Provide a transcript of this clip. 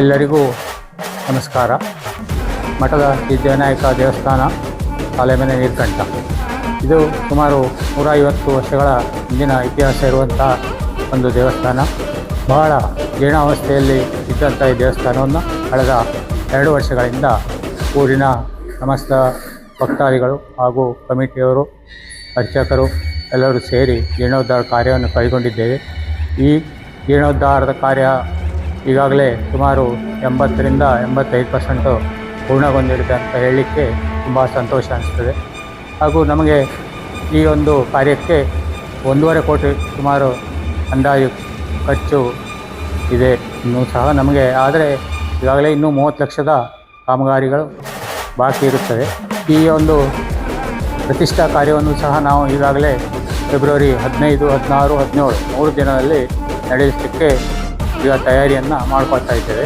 ಎಲ್ಲರಿಗೂ ನಮಸ್ಕಾರ. ಮಠದ ಸಿದ್ಧವಿನಾಯಕ ದೇವಸ್ಥಾನ ಆಲೆಮನೆ ನೀರ್ಕಂಠ. ಇದು ಸುಮಾರು ನೂರ ಐವತ್ತು ವರ್ಷಗಳ ಹಿಂದಿನ ಇತಿಹಾಸ ಇರುವಂಥ ಒಂದು ದೇವಸ್ಥಾನ. ಬಹಳ ಜೀರ್ಣಾವಸ್ಥೆಯಲ್ಲಿ ಇದ್ದಂಥ ಈ ದೇವಸ್ಥಾನವನ್ನು ಕಳೆದ ಎರಡು ವರ್ಷಗಳಿಂದ ಊರಿನ ಸಮಸ್ತ ಭಕ್ತಾದಿಗಳು ಹಾಗೂ ಕಮಿಟಿಯವರು, ಅರ್ಚಕರು ಎಲ್ಲರೂ ಸೇರಿ ಜೀರ್ಣೋದ್ಧಾರ ಕಾರ್ಯವನ್ನು ಕೈಗೊಂಡಿದ್ದೇವೆ. ಈ ಜೀರ್ಣೋದ್ಧಾರದ ಕಾರ್ಯ ಈಗಾಗಲೇ ಸುಮಾರು ಎಂಬತ್ತರಿಂದ ಎಂಬತ್ತೈದು ಪರ್ಸೆಂಟು ಪೂರ್ಣಗೊಂಡಿರುತ್ತೆ ಅಂತ ಹೇಳಲಿಕ್ಕೆ ತುಂಬ ಸಂತೋಷ ಅನಿಸ್ತದೆ. ಹಾಗೂ ನಮಗೆ ಈ ಒಂದು ಕಾರ್ಯಕ್ಕೆ ಒಂದೂವರೆ ಕೋಟಿ ಸುಮಾರು ಅಂದಾಜು ಖರ್ಚು ಇದೆ ಇನ್ನೂ ಸಹ ನಮಗೆ, ಆದರೆ ಈಗಾಗಲೇ ಇನ್ನೂ ಮೂವತ್ತು ಲಕ್ಷದ ಕಾಮಗಾರಿಗಳು ಬಾಕಿ ಇರುತ್ತದೆ ಈ ಒಂದು ಪ್ರತಿಷ್ಠಾ ಕಾರ್ಯವನ್ನು ಸಹ ನಾವು ಈಗಾಗಲೇ ಫೆಬ್ರವರಿ ಹದಿನೈದು, ಹದಿನಾರು, ಹದಿನೇಳು ಮೂರು ದಿನದಲ್ಲಿ ನಡೆಸಲಿಕ್ಕೆ ಈಗ ತಯಾರಿಯನ್ನು ಮಾಡ್ಕೊಳ್ತಾ ಇದ್ದೇವೆ.